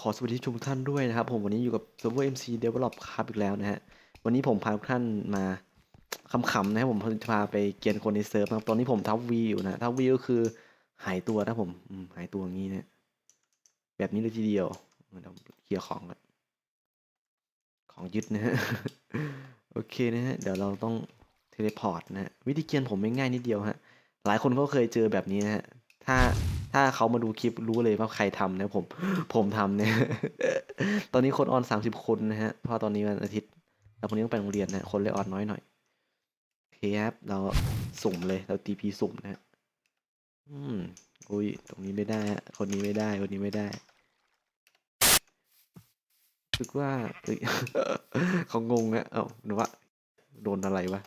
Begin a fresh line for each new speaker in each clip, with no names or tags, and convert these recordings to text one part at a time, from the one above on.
ขอสวัสดีทุกท่านด้วยนะครับผมวันนี้อยู่กับ Server MC Develop ครับอีกแล้วนะฮะวันนี้ผมพาทุกท่านมาขำๆนะครับผมจะพาไปเกียนคนในเซิร์ฟนะตอนนี้ผมทับวีอยู่นะทับวีก็คือหายตัวนะผมหายตัวอย่างนี้นะแบบนี้เลยทีเดียวเดี๋ยวเคลียร์ของก่อนของยึดนะฮะโอเคนะฮะเดี๋ยวเราต้องเทเลพอร์ตนะฮะวิธีเกียนผมไม่ง่ายนิดเดียวฮะหลายคนก็เคยเจอแบบนี้นะฮะถ้า ถ้าเขามาดูคลิปรู้เลยว่าใครทำนะผมผมทำเนี่ยตอนนี้คนออนสามสิบคนนะฮะเพราะตอนนี้วันอาทิตย์แล้วพรุ่งนี้ต้องไปโรงเรียนนะคนเลยออนน้อยหน่อยโอเคครับเราสุ่มเลยเราตีพีสุ่มนะฮะอืมอุ้ยตรงนี้ไม่ได้คนนี้ไม่ได้คนนี้ไม่ได้รู้สึกว่าเอ้ยเขางงอะเอ้าหนูว่าโดนอะไรวะ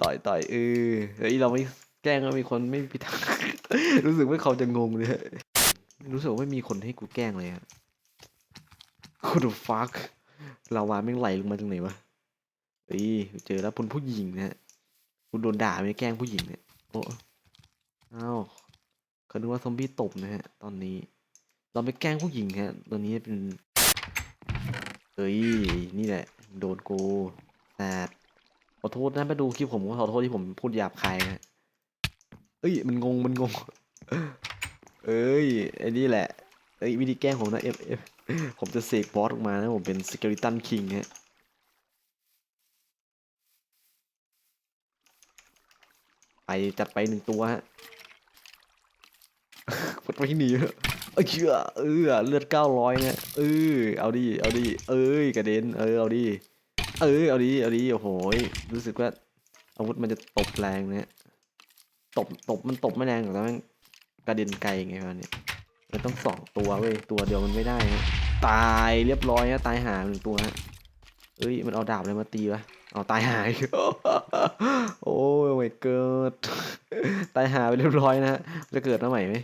ต่อยต่อยเออเฮ้ยเราไม่ แกล้งแล้วมีคนไม่พิทักษ์รู้สึกว่าเขาจะงงเลย รู้สึกว่าไม่มีคนให้กูแกล้งเลยอะกูดูฟักลาวาแม่ไหลลงมาจากไหนวะเอ้ยเจอแล้วพลผู้หญิงนะฮะกูโดนด่าไม่แกล้งผู้หญิงเนี่ยโอ้อ้าวเขาดูว่าซอมบี้ตบนะฮะ ตอนนี้ เราไปแกล้งผู้หญิงฮะตอนนี้เป็นเอ้ยนี่แหละ โดนกูแซดขอโทษนะไปดูคลิปผมก็ขอโทษที่ผมพูดหยาบคายนะ เอ้ยมันงงมันงง เอ้ยไอ้นี่แหละเอ้ยวิธีแกล้งผมนะเอฟเอฟผมจะเสกบอสออกมานะผมเป็นสเกลิตันคิงฮะไปจัดไปหนึ่งตัวฮะมันไปหนีเอะเอ้ยเชื่อเออเลือดเก้าร้อยเนี่ยเออเอาดิเอาดิเอ้ยกระเด็นเออเอาดิเออเอาดีเอาดีโอ้โหรู้สึกว่าอาวุธมันจะตบแรงเนะ ตบตบมันตบไม่แรงหรอกแต่มันกระเด็นไกลไงวะเนี่ยมันต้องสองตัวเว้ยตัวเดียวมันไม่ได้นะตายเรียบร้อยนะตายหาหนึ่งตัวฮะเอ้ยมันเอาดาบอะไรมาตีวะเอาตายหายโอ้ยไม่เกิดตายหาไปเรียบร้อยนะฮะจะเกิดมาใหม่ไหม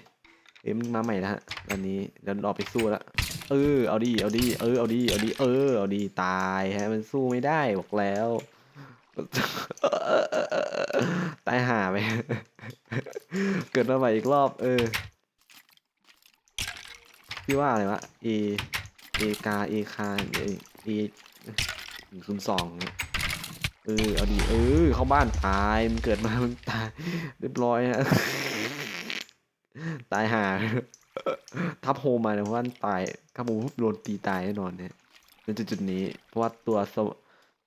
เอ็มมาใหม่แล้วฮะอันนี้เดี๋ยวรอไปสู้ละเออเอาดีเอาดีเออเอาดีเอาดีเออเอาดีตายฮะมันสู้ไม่ได้บอกแล้ว ตายห่าไปเกิดมาใหม่อีกรอบ เออ พี่ว่าอะไรวะเอเอกาเอคาเอเอหนึ่งศูนย์สองเออ เอาดีเออ เข้าบ้านตาย มันเกิดมา มันตาย เรียบร้อยฮะ ตายห่า ทับโฮมาเนี่ยเพราะว่าตายถ้าผมโดนตีตายแน่นอนเนี่ยในจุดๆนี้ เพราะว่าตัว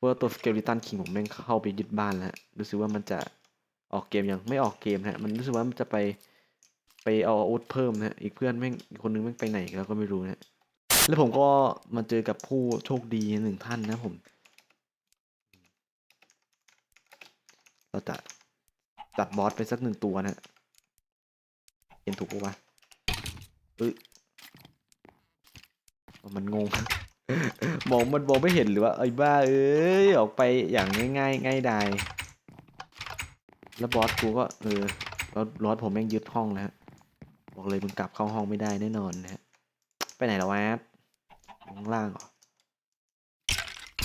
ว่าตัวสเกลิตันคิงผมแม่งเข้าไปยึดบ้านแล้วรู้สึกว่ามันจะออกเกมยังไม่ออกเกมฮะมันรู้สึกว่ามันจะไปไปเอาอาวุธเพิ่มนะอีกเพื่อนแม่งอีกคนนึงแม่งไปไหนแล้วก็ไม่รู้นะแล้วผมก็มาเจอกับผู้โชคดีหนึ่งท่านนะผม เราจะจัดบอสไปสักหนึ่งตัวนะเห็นถูกปะวะเอยมันงง มองมันมองไม่เห็นหรือว่าไอ้บ้าเอ้ยออกไปอย่างง่ายๆง่ายดายแล้วบอสกูก็เออรอสผมแม่งยึดห้องแล้ว บอกเลยมึงกลับเข้าห้องไม่ได้แน่นอนนะฮะไปไหนแล้ววะข้างล่างเหรอ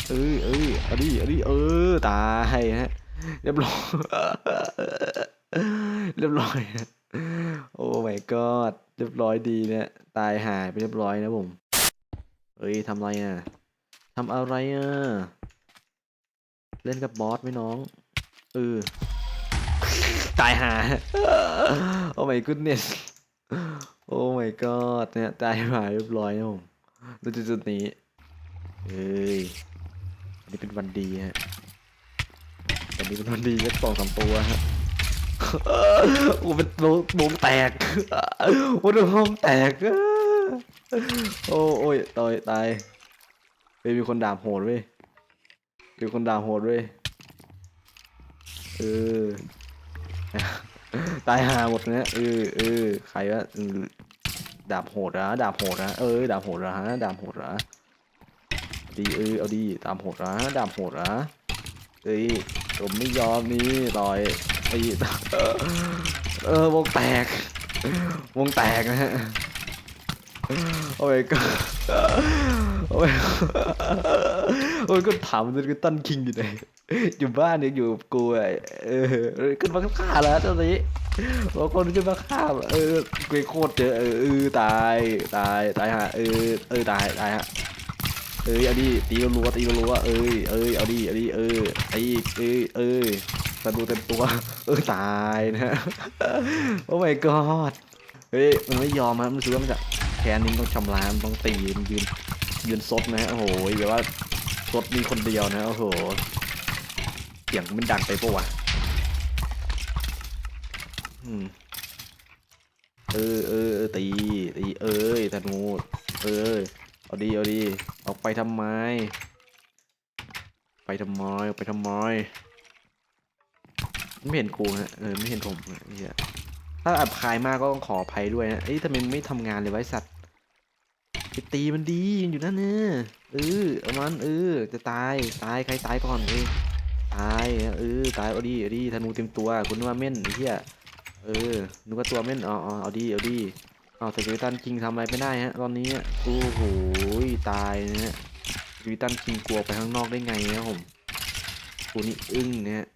เอ้ยเอ้ยเอาดิเอาดิเออตายฮะเรียบร้อยเรียบร้อยโอ้ my god เรียบร้อยดีเนี่ยตายหายไปเรียบร้อยนะผม เอ้ยทำอะไรอะทำอะไรอะ เล่นกับบอสไหมน้องเออตายหา โอ้ my goodness โอ้ my god เนี่ยตายหายเรียบร้อยนะผมดูจุดๆนี้ เอ้ยอันนี้เป็นวันดีฮะวันนี้เป็นวันดีสักสองสามตัวฮะโอ้เป็นวงวงแตกโอ้โดนห้องแตก โอ้โอ้ยตายตายเฮ้ยมีคนด่าโหดเว้ยมีคนด่าโหดเว้ยเออตายหาหมดเนี่ยเออเออใครวะเออดาบโหดนะดาบโหดนะเออดาบโหดนะดาบโหดนะดีเออเอาดีดาบโหดนะดาบโหดนะเอ้ยผมไม่ยอมนี่ต่อยไอ้เออวงแตกวงแตกนะฮะ โอ้ยก็โอ้ยโอ้ยก็ถามมันก็ตั้นคิงอยู่ไหนอยู่บ้านเนี่ยอยู่กับกูไอ้เออขึ้นมาฆ่าแล้วตอนนี้บางคนขึ้นมาฆ่าเออกรโคตรเจอเออเออตายตายตายฮะเออเออตายตายฮะเอ้ยเอาดิตีรัวตีรัวเอ้ยเอ้ยเอาดิเอาดิเออไอ้อีกเอ้ยเอ้ยสนุเต็มตัว เออตายนะฮะโอ้ my god เฮ้ยมันไม่ยอมครับมันรู้สึกว่ามันจะ ค้นนี้ต้องชำระมันต้องตีมันยืนยืนซดนะฮะโอ้โหแบบว่าซดมีคนเดียวนะโอ้โหเสียงมันดังไปปะวะอืมเออเออตีตีเอ้ยธนูเออเอาดีเอาดีออกไปทำไม ไปทำไมออกไปทำไมไม่เห็นกูฮะเออไม่เห็นผมเหี้ยถ้าอับคายมากก็ต้องขออภัยด้วยนะเอ้ยทำไมไม่ทำงานเลยไว้สัตว์ ไปตีมันดีมันอยู่นั่นเนี่ยเออเอามันเออจะตายตายใครตายก่อนเออตายเออตายเอาดีเอาดีธนูเต็มตัวคุณนึกว่าเม่นไอ้เหี้ยเออนึกว่าตัวเม่นอ๋ออ๋อเอาดีเอาดีเอาแต่วิตันคิงทำอะไรไม่ได้ฮะตอนนี้อะโอ้โหตายนะฮะวิตันคิงกลัวไปข้างนอกได้ไงนะผมกูนี่อึ้งนะฮะ